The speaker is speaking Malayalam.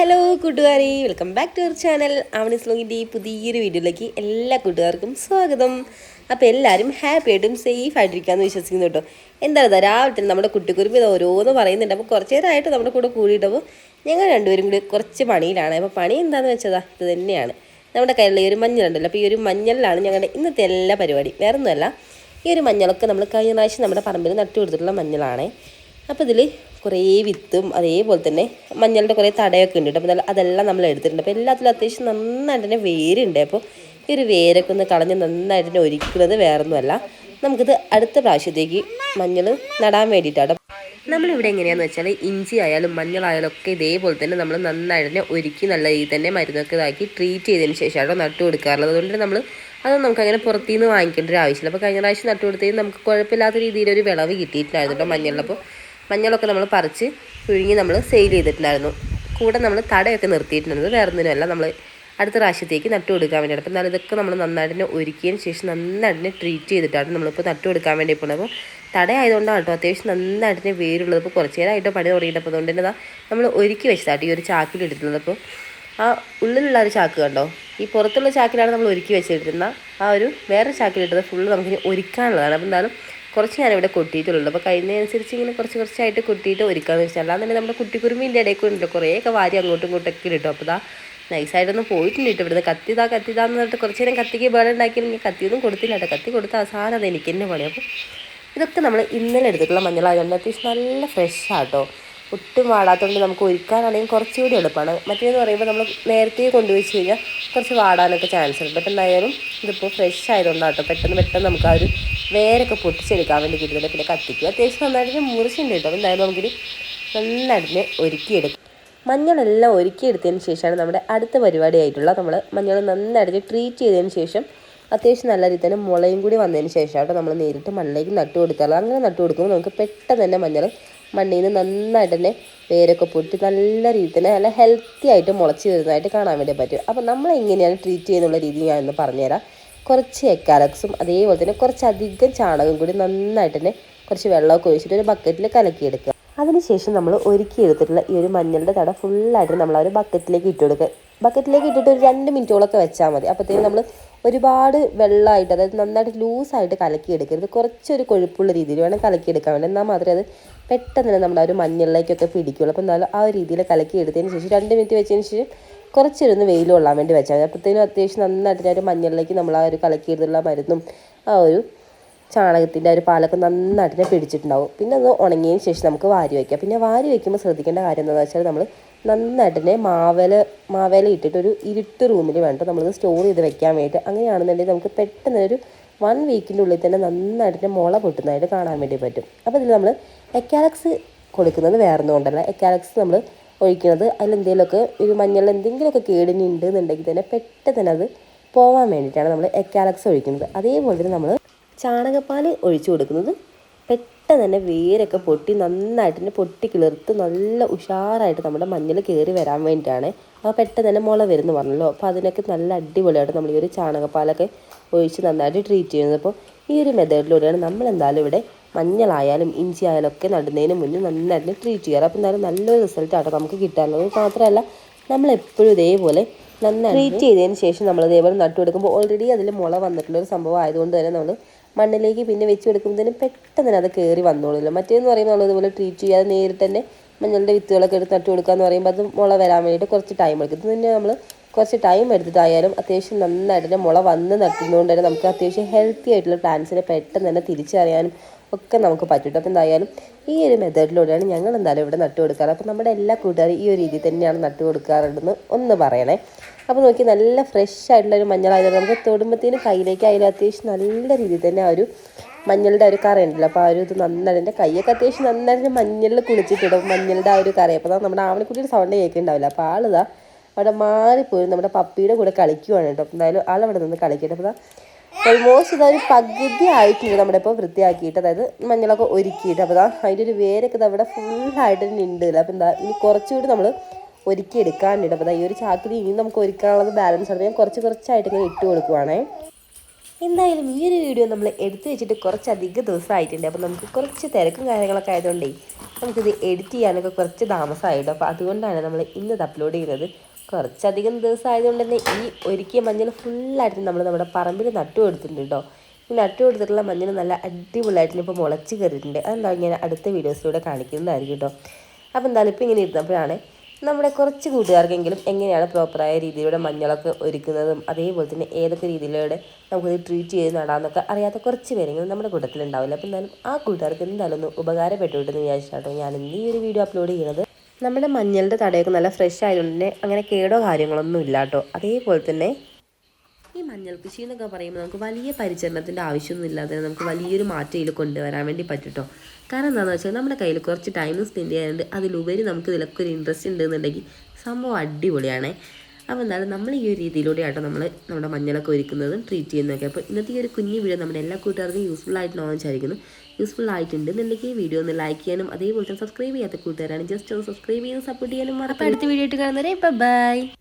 ഹലോ കൂട്ടുകാരെ. Welcome back to our channel Avani's ലോങ്ങിന്റെ ഈ പുതിയൊരു വീഡിയോയിലേക്ക് എല്ലാ കൂട്ടുകാർക്കും സ്വാഗതം. അപ്പോൾ എല്ലാവരും ഹാപ്പി ആയിട്ടും സേഫ് ആയിട്ടിരിക്കാമെന്ന് വിശ്വസിക്കുന്നു കേട്ടോ. എന്താണ് രാവിലെ നമ്മുടെ കുട്ടിക്കുരുമ്പ് ഇത് ഓരോന്ന് പറയുന്നുണ്ട്. അപ്പോൾ കുറച്ച് നേരമായിട്ട് നമ്മുടെ കൂടെ കൂടിയിട്ടപ്പോൾ ഞങ്ങൾ രണ്ടുപേരും കൂടി കുറച്ച് പണിയിലാണ്. അപ്പോൾ പണി എന്താണെന്ന് വെച്ചതാ? ഇത് തന്നെയാണ്. നമ്മുടെ കയ്യിലുള്ള ഈ ഒരു മഞ്ഞളുണ്ടല്ലോ അപ്പോൾ ഈ ഒരു മഞ്ഞളിലാണ് ഞങ്ങളുടെ ഇന്നത്തെ എല്ലാ പരിപാടി. വേറൊന്നുമല്ല. ഈ ഒരു മഞ്ഞളൊക്കെ നമ്മൾ കഴിഞ്ഞ പ്രാവശ്യം നമ്മുടെ പറമ്പിൽ നട്ടു കൊടുത്തിട്ടുള്ള മഞ്ഞളാണേ. അപ്പോൾ ഇതിൽ കുറേ വിത്തും അതേപോലെ തന്നെ മഞ്ഞളുടെ കുറേ തടയൊക്കെ ഉണ്ട് അപ്പോൾ അതെല്ലാം നമ്മൾ എടുത്തിട്ടുണ്ട്. അപ്പോൾ എല്ലാത്തിലും അത്യാവശ്യം നന്നായിട്ട് തന്നെ വേരുണ്ട്. അപ്പോൾ ഈ ഒരു വേരൊക്കെ ഒന്ന് കളഞ്ഞ് നന്നായിട്ട് തന്നെ ഒരുക്കുന്നത് വേറൊന്നുമല്ല. നമുക്കിത് അടുത്ത പ്രാവശ്യത്തേക്ക് മഞ്ഞൾ നടാൻ വേണ്ടിയിട്ടാണ് നമ്മളിവിടെ എങ്ങനെയാണെന്ന് വെച്ചാൽ ഇഞ്ചി ആയാലും മഞ്ഞളായാലും ഒക്കെ ഇതേപോലെ തന്നെ നമ്മൾ നന്നായിട്ട് തന്നെ ഒരുക്കി നല്ല രീതിയിൽ തന്നെ മരുന്നൊക്കെ ഇതാക്കി ട്രീറ്റ് ചെയ്തതിന് ശേഷമാണ് നട്ടു കൊടുക്കാറുള്ളത്. അതുകൊണ്ട് നമ്മൾ അത് നമുക്ക് അങ്ങനെ പുറത്തുനിന്ന് വാങ്ങിക്കേണ്ട ഒരു ആവശ്യമില്ല. അപ്പോൾ കഴിഞ്ഞ പ്രാവശ്യം നട്ടു കൊടുത്തേ നമുക്ക് കുഴപ്പമില്ലാത്ത രീതിയിൽ ഒരു വിളവ് കിട്ടിയിട്ടുണ്ടായിരുന്നു കേട്ടോ മഞ്ഞളിലപ്പോൾ മഞ്ഞളൊക്കെ നമ്മൾ പറിച്ച് പുഴുങ്ങി നമ്മൾ സെയിൽ ചെയ്തിട്ടുണ്ടായിരുന്നു. കൂടെ നമ്മൾ തടയൊക്കെ നിർത്തിയിട്ടുണ്ടായിരുന്നു. വേറെ ഒന്നിനുമല്ല നമ്മൾ അടുത്ത പ്രാവശ്യത്തേക്ക് നട്ടു കൊടുക്കാൻ വേണ്ടിയാണ്. അപ്പം ഇതൊക്കെ നമ്മൾ നന്നായിട്ട് ഒരുക്കിയതിന് ശേഷം നന്നായിട്ട് ട്രീറ്റ് ചെയ്തിട്ടാണ് നമ്മളിപ്പോൾ നട്ടു കൊടുക്കാൻ വേണ്ടി പോകുന്നത് അപ്പോൾ തടയായതുകൊണ്ടാണ് കേട്ടോ. അത്യാവശ്യം നന്നായിട്ട് വേരുള്ളത്. ഇപ്പോൾ കുറച്ച് നേരമായിട്ട് പണി തുടങ്ങിയിട്ട് അപ്പോൾ അതുകൊണ്ട് തന്നെ നമ്മൾ ഒരുക്കി വെച്ചതാട്ടോ ഈ ഒരു ചാക്കിൽ എടുത്തിട്ടുള്ളത് അപ്പോൾ ആ ഉള്ളിലുള്ള ഒരു ചാക്ക് കണ്ടോ? ഈ പുറത്തുള്ള ചാക്കിലാണ് നമ്മൾ ഒരുക്കി വെച്ചിരുന്ന ആ ഒരു വേറെ ചാക്കിലിട്ടത് ഫുള്ള് നമുക്കിനി ഒരുക്കാനുള്ളതാണ്. അപ്പോൾ എന്തായാലും കുറച്ച് ഞാനിവിടെ കൊട്ടിയിട്ടുള്ളൂ. അപ്പോൾ കഴിയുന്നതനുസരിച്ച് ഇങ്ങനെ കുറച്ച് കുറച്ചായിട്ട് കൊട്ടിയിട്ട് ഒരുക്കാമെന്ന് വെച്ചാൽ അല്ലാതെ നമ്മുടെ കുട്ടിക്കുരുമിന്റെ ഇടയിൽ കൂടെ ഉണ്ടല്ലോ കുറേയൊക്കെ വാരി അങ്ങോട്ടും ഇങ്ങോട്ടൊക്കെ ഇട്ടു അപ്പോൾ ഇതാ നൈസായിട്ടൊന്നും പോയിട്ടുണ്ട് കേട്ടോ ഇവിടുന്ന്. കത്തിതാ കത്തിതാന്ന് പറഞ്ഞിട്ട് കുറച്ച് നേരം കത്തിക്ക് ബേളം ഉണ്ടാക്കിയാൽ കത്തിയൊന്നും കൊടുത്തില്ല കേട്ടോ. കത്തി കൊടുത്ത അവസാനം അത് എനിക്ക് തന്നെ പണി അപ്പോൾ ഇതൊക്കെ നമ്മൾ ഇന്നലെ എടുത്തിട്ടുള്ള മഞ്ഞളായതുകൊണ്ട് അത്യാവശ്യം നല്ല ഫ്രഷ് ആട്ടോ ഒട്ടും വാടാത്തതുകൊണ്ട് നമുക്ക് ഒരുക്കാനാണെങ്കിൽ കുറച്ചുകൂടി എളുപ്പമാണ് മറ്റേന്ന് പറയുമ്പോൾ നമ്മൾ നേരത്തെ കൊണ്ടുവച്ച് കഴിഞ്ഞാൽ കുറച്ച് വാടാനൊക്കെ ചാൻസ് ഉണ്ട്. ബട്ട് എന്തായാലും ഇതിപ്പോൾ ഫ്രഷ് ആയതുകൊണ്ടാണ് കേട്ടോ. പെട്ടെന്ന് പെട്ടെന്ന് നമുക്ക് ആ ഒരു വേരൊക്കെ പൊട്ടിച്ചെടുക്കാൻ വേണ്ടി കിട്ടുന്നത് പിന്നെ കത്തിക്കുക അത്യാവശ്യം നന്നായിട്ട് മുറിച്ചുണ്ട് കേട്ടോ. എന്തായാലും നമുക്കിനി നന്നായിട്ട് ഒരുക്കിയെടുക്കും. മഞ്ഞളെല്ലാം ഒരുക്കിയെടുത്തതിന് ശേഷമാണ് നമ്മുടെ അടുത്ത പരിപാടിയായിട്ടുള്ള നമ്മൾ മഞ്ഞൾ നന്നായിട്ട് ട്രീറ്റ് ചെയ്തതിന് ശേഷം അത്യാവശ്യം നല്ല രീതിയിൽ തന്നെ മുളയും കൂടി വന്നതിന് ശേഷമായിട്ട് നമ്മൾ നേരിട്ട് മണ്ണിലേക്ക് നട്ടു കൊടുക്കാറ് അങ്ങനെ നട്ടു കൊടുക്കുമ്പോൾ നമുക്ക് പെട്ടെന്ന് തന്നെ മഞ്ഞൾ മണ്ണിൽ നിന്ന് നന്നായിട്ട് തന്നെ വേരൊക്കെ പൊട്ടി നല്ല രീതിയിൽ തന്നെ നല്ല ഹെൽത്തി ആയിട്ട് മുളച്ച് വരുന്നതായിട്ട് കാണാൻ വേണ്ടി പറ്റും. അപ്പോൾ നമ്മൾ എങ്ങനെയാണ് ട്രീറ്റ് ചെയ്യുന്നുള്ള രീതി ഞാനൊന്ന് പറഞ്ഞുതരാം. കുറച്ച് എക്കാലക്സും അതേപോലെ തന്നെ കുറച്ചധികം ചാണകം കൂടി നന്നായിട്ട് തന്നെ കുറച്ച് വെള്ളമൊക്കെ ഒഴിച്ചിട്ട് ഒരു ബക്കറ്റിൽ കലക്കിയെടുക്കുക. അതിനുശേഷം നമ്മൾ ഒരുക്കി എടുത്തിട്ടുള്ള ഈ ഒരു മഞ്ഞളുടെ തട ഫുള്ളായിട്ട് നമ്മൾ ആ ഒരു ബക്കറ്റിലേക്ക് ഇട്ട് കൊടുക്കുക. ബക്കറ്റിലേക്ക് ഇട്ടിട്ട് ഒരു രണ്ട് മിനിറ്റോളൊക്കെ വെച്ചാൽ മതി. അപ്പോഴത്തേക്കും നമ്മൾ ഒരുപാട് വെള്ളമായിട്ട് അതായത് നന്നായിട്ട് ലൂസായിട്ട് കലക്കിയെടുക്കരുത്. കുറച്ചൊരു കൊഴുപ്പുള്ള രീതിയിൽ വേണം കലക്കിയെടുക്കാൻ വേണ്ടി. എന്നാൽ മാത്രമേ അത് പെട്ടെന്ന് തന്നെ നമ്മുടെ ആ ഒരു മഞ്ഞളിലേക്കൊക്കെ പിടിക്കുള്ളൂ അപ്പോൾ എന്നാലും ആ ഒരു രീതിയിൽ കലക്കിയെടുത്തതിന് ശേഷം രണ്ട് മിനിറ്റ് വെച്ചതിന് ശേഷം കുറച്ചൊരു വെയിൽ കൊള്ളാൻ വേണ്ടി വെച്ചാൽ മതി. അപ്പോഴത്തേനും അത്യാവശ്യം നന്നായിട്ട് ഞാൻ ഒരു മഞ്ഞളിലേക്ക് നമ്മൾ ആ ഒരു കലക്കിയിരുന്നുള്ള മരുന്നും ആ ഒരു ചാണകത്തിന്റെ ആ ഒരു പാലൊക്കെ നന്നായിട്ട് തന്നെ പിടിച്ചിട്ടുണ്ടാവും. പിന്നെ അത് ഉണങ്ങിയതിന് ശേഷം നമുക്ക് വാരി വയ്ക്കാം പിന്നെ വാരി വയ്ക്കുമ്പോൾ ശ്രദ്ധിക്കേണ്ട കാര്യം എന്താണെന്ന് വെച്ചാൽ നമ്മൾ നന്നായിട്ട് തന്നെ മാവേല മാവേല ഇട്ടിട്ട് ഒരു ഇരുട്ട് റൂമിൽ വേണ്ട നമ്മളിത് സ്റ്റോർ ചെയ്ത് വെക്കാൻ വേണ്ടിയിട്ട് അങ്ങനെയാണെന്നുണ്ടെങ്കിൽ നമുക്ക് പെട്ടെന്ന് ഒരു വൺ വീക്കിന്റെ ഉള്ളിൽ തന്നെ നന്നായിട്ട് തന്നെ മുള പൊട്ടുന്നതായിട്ട് കാണാൻ വേണ്ടി പറ്റും. അപ്പോൾ ഇതിൽ നമ്മൾ എക്കാലക്സ് കൊടുക്കുന്നത് വേറെ ഒന്നും കൊണ്ടല്ല. എക്കാലക്സ് നമ്മൾ ഒഴിക്കുന്നത് അതിലെന്തെങ്കിലുമൊക്കെ ഒരു മഞ്ഞളിൽ എന്തെങ്കിലുമൊക്കെ കേടിനുണ്ട് എന്നുണ്ടെങ്കിൽ തന്നെ പെട്ടെന്ന് തന്നെ അത് പോവാൻ വേണ്ടിയിട്ടാണ് നമ്മൾ എക്കാലക്സ് ഒഴിക്കുന്നത്. അതേപോലെ തന്നെ നമ്മൾ ചാണകപ്പാൽ ഒഴിച്ചു കൊടുക്കുന്നത്. പെട്ടെന്ന് തന്നെ വേരൊക്കെ പൊട്ടി നന്നായിട്ട് തന്നെ പൊട്ടി കിളിർത്ത് നല്ല ഉഷാറായിട്ട് നമ്മുടെ മഞ്ഞൾ കയറി വരാൻ വേണ്ടിയിട്ടാണ്. അപ്പോൾ പെട്ടെന്ന് തന്നെ മുള വരുന്നു പറഞ്ഞല്ലോ. അപ്പോൾ അതിനൊക്കെ നല്ല അടിപൊളിയായിട്ട് നമ്മൾ ഈ ഒരു ചാണകപ്പാലൊക്കെ ഒഴിച്ച് നന്നായിട്ട് ട്രീറ്റ് ചെയ്യുന്നത്. അപ്പോൾ ഈ ഒരു മെത്തേഡിലൂടെയാണ് നമ്മൾ എന്തായാലും ഇവിടെ മഞ്ഞളായാലും ഇഞ്ചി ആയാലും ഒക്കെ നടുന്നതിന് മുന്നേ നന്നായിട്ട് ട്രീറ്റ് ചെയ്യാറ്. അപ്പോൾ എന്തായാലും നല്ലൊരു റിസൾട്ട് ആട്ടോ നമുക്ക് കിട്ടാറുള്ളത് മാത്രമല്ല നമ്മൾ എപ്പോഴും ഇതേപോലെ നന്നായി ട്രീറ്റ് ചെയ്തതിന് ശേഷം നമ്മൾ ഇതേപോലെ നട്ടു കൊടുക്കുമ്പോൾ ഓൾറെഡി അതിൽ മുള വന്നിട്ടുള്ള ഒരു സംഭവം ആയതുകൊണ്ട് തന്നെ നമ്മൾ മണ്ണിലേക്ക് പിന്നെ വെച്ച് കൊടുക്കുമ്പോഴത്തേനും പെട്ടെന്ന് തന്നെ അത് കയറി വന്നോളില്ല മറ്റേന്ന് പറയുമ്പോൾ നമ്മൾ ഇതുപോലെ ട്രീറ്റ് ചെയ്യാതെ നേരിട്ട് തന്നെ മഞ്ഞളുടെ വിത്തുകളൊക്കെ എടുത്ത് നട്ടു കൊടുക്കുക എന്ന് പറയുമ്പോൾ അത് മുള വരാൻ വേണ്ടിയിട്ട് കുറച്ച് ടൈം എടുക്കും. ഇത് തന്നെ നമ്മൾ കുറച്ച് ടൈം എടുത്തിട്ടായാലും അത്യാവശ്യം നന്നായിട്ട് തന്നെ മുള വന്ന് നട്ടുന്നതുകൊണ്ട് തന്നെ നമുക്ക് അത്യാവശ്യം ഹെൽത്തി ആയിട്ടുള്ള പ്ലാന്റ്സിനെ പെട്ടെന്ന് തന്നെ തിരിച്ചറിയാനും ഒക്കെ നമുക്ക് പറ്റും. അപ്പോൾ എന്തായാലും ഈ ഒരു മെത്തേഡിലൂടെയാണ് ഞങ്ങൾ എന്തായാലും ഇവിടെ നട്ടു കൊടുക്കാറ്. അപ്പോൾ നമ്മുടെ എല്ലാ കൂട്ടുകാരും ഈ ഒരു രീതിയിൽ തന്നെയാണ് നട്ടു കൊടുക്കാറുണ്ടെന്ന് ഒന്ന് പറയണേ. അപ്പോൾ നോക്കി നല്ല ഫ്രഷ് ആയിട്ടുള്ള ഒരു മഞ്ഞളായത് നമുക്ക് തൊടുമ്പത്തേന് കയ്യിലേക്ക് അതിൽ അത്യാവശ്യം നല്ല രീതിയിൽ തന്നെ ആ ഒരു മഞ്ഞളുടെ ഒരു കറി ഉണ്ടല്ലോ. അപ്പോൾ ആ ഒരു ഇത് നന്നായിട്ട് എന്റെ കൈയൊക്കെ അത്യാവശ്യം നന്നായിട്ട് മഞ്ഞളിൽ കുളിച്ചിട്ടിടും. മഞ്ഞളുടെ ആ ഒരു കറി. അപ്പോൾ നമ്മുടെ ആവണിക്കുട്ടിയുടെ സൗണ്ട് കേൾക്കുന്നുണ്ടാവില്ല അപ്പോൾ ആളിതാ അവിടെ മാറിപ്പോയി. നമ്മുടെ പപ്പിയുടെ കൂടെ കളിക്കുവാണ് കേട്ടോ. എന്തായാലും ആളവിടെ നിന്ന് കളിക്കട്ടെ. അപ്പോൾ ഓൾമോസ്റ്റ് ഇതൊരു പകുതി ആയിട്ടുണ്ട് നമ്മുടെ ഇപ്പോൾ വൃത്തിയാക്കിയിട്ട്. അതായത് മഞ്ഞളൊക്കെ ഒരുക്കിയിട്ട്. അപ്പോൾ അതിന്റെ ഒരു വേരൊക്കെ ഇത് അവിടെ ഫുള്ളായിട്ട് ഉണ്ട് അപ്പോൾ എന്താ ഇനി കുറച്ചുകൂടി നമ്മൾ ഒരുക്കി എടുക്കാനുണ്ട് അപ്പോൾ ഈ ഒരു ചാക്കിൽ ഇനി നമുക്ക് ഒരുക്കാനുള്ളത് ബാലൻസ് ആണ്. ഞാൻ കുറച്ച് കുറച്ചായിട്ട് ഇങ്ങനെ ഇട്ട് കൊടുക്കുവാണേ. എന്തായാലും ഈ ഒരു വീഡിയോ നമ്മൾ എടുത്തു വെച്ചിട്ട് കുറച്ചധികം ദിവസമായിട്ടുണ്ട്. അപ്പോൾ നമുക്ക് കുറച്ച് തിരക്കും കാര്യങ്ങളൊക്കെ ആയതുകൊണ്ടേ നമുക്കിത് എഡിറ്റ് ചെയ്യാനൊക്കെ കുറച്ച് താമസമായിട്ടോ അപ്പോൾ അതുകൊണ്ടാണ് നമ്മൾ ഇന്നത് അപ്ലോഡ് ചെയ്യുന്നത്. കുറച്ചധികം ദിവസം ആയതുകൊണ്ട് തന്നെ ഈ ഒരുക്കിയ മഞ്ഞൾ ഫുള്ളായിട്ട് നമ്മൾ നമ്മുടെ പറമ്പിൽ നട്ടു കൊടുത്തിട്ടുണ്ട് കേട്ടോ ഈ നട്ടു കൊടുത്തിട്ടുള്ള മഞ്ഞൾ നല്ല അടിപൊളിയായിട്ട് ഇപ്പോൾ മുളച്ച് കയറിയിട്ടുണ്ട്. അതെന്താ ഞാൻ അടുത്ത വീഡിയോസിലൂടെ കാണിക്കുന്നതായിരിക്കും കേട്ടോ അപ്പോൾ എന്തായാലും ഇപ്പോൾ ഇങ്ങനെ ഇരുന്നപ്പോഴാണ് നമ്മുടെ കുറച്ച് കൂട്ടുകാർക്കെങ്കിലും എങ്ങനെയാണ് പ്രോപ്പറായ രീതിയിലൂടെ മഞ്ഞളൊക്കെ ഒരുക്കുന്നതും അതേപോലെ തന്നെ ഏതൊക്കെ രീതിയിലൂടെ നമുക്കത് ട്രീറ്റ് ചെയ്ത് നടാമെന്നൊക്കെ അറിയാത്ത കുറച്ച് പേരെങ്കിലും നമ്മുടെ കൂട്ടത്തിലുണ്ടാവില്ല. അപ്പോൾ എന്തായാലും ആ കൂട്ടുകാർക്ക് എന്തായാലും ഒന്ന് ഉപകാരപ്പെട്ടു എന്ന് വിചാരിച്ചിട്ടാണ് ഞാൻ ഇന്ന് ഈ ഒരു വീഡിയോ അപ്ലോഡ് ചെയ്യുന്നത്. നമ്മുടെ മഞ്ഞളുടെ തടയൊക്കെ നല്ല ഫ്രഷ് ആയതുകൊണ്ട് തന്നെ അങ്ങനെ കേടോ കാര്യങ്ങളൊന്നും ഇല്ല കേട്ടോ. അതേപോലെ തന്നെ ഈ മഞ്ഞൾ കൃഷി എന്നൊക്കെ പറയുമ്പോൾ നമുക്ക് വലിയ പരിചരണത്തിന്റെ ആവശ്യമൊന്നും ഇല്ലാതെ നമുക്ക് വലിയൊരു മാറ്റം ഇതിൽ കൊണ്ടുവരാൻ വേണ്ടി പറ്റുട്ടോ കാരണം എന്താണെന്ന് വെച്ചാൽ നമ്മുടെ കയ്യിൽ കുറച്ച് ടൈം സ്പെൻഡ് ചെയ്യാനുണ്ട്. അതിലുപരി നമുക്ക് ഇതിലൊക്കെ ഒരു ഇൻട്രസ്റ്റ് ഉണ്ടെന്നുണ്ടെങ്കിൽ സംഭവം അടിപൊളിയാണേ. അപ്പോൾ എന്തായാലും നമ്മൾ ഈ ഒരു രീതിയിലൂടെയാണ് നമ്മൾ നമ്മുടെ മഞ്ഞളൊക്കെ ഒരുക്കുന്നതും ട്രീറ്റ് ചെയ്യുന്നതൊക്കെ. അപ്പോൾ ഇന്നത്തെ ഈ ഒരു കുഞ്ഞു വീഡിയോ നമ്മുടെ എല്ലാ കൂട്ടുകാർക്കും യൂസ്ഫുൾ ആയിട്ടുണ്ടാവും വിചാരിക്കുന്നു. യൂസ്ഫുൾ ആയിട്ടുണ്ട് എന്നുണ്ടെങ്കിൽ ഈ വീഡിയോ ഒന്ന് ലൈക്ക് ചെയ്യാനും അതേപോലെ തന്നെ സബ്സ്ക്രൈബ് ചെയ്യാത്ത കൂട്ടുകാരാണ് ജസ്റ്റ് ഒന്ന് സബ്സ്ക്രൈബ് ചെയ്യാനും സപ്പോർട്ട് ചെയ്യാനും മറക്കാം അടുത്ത വീഡിയോ ആയിട്ട് കാണുന്നവരെ ബൈ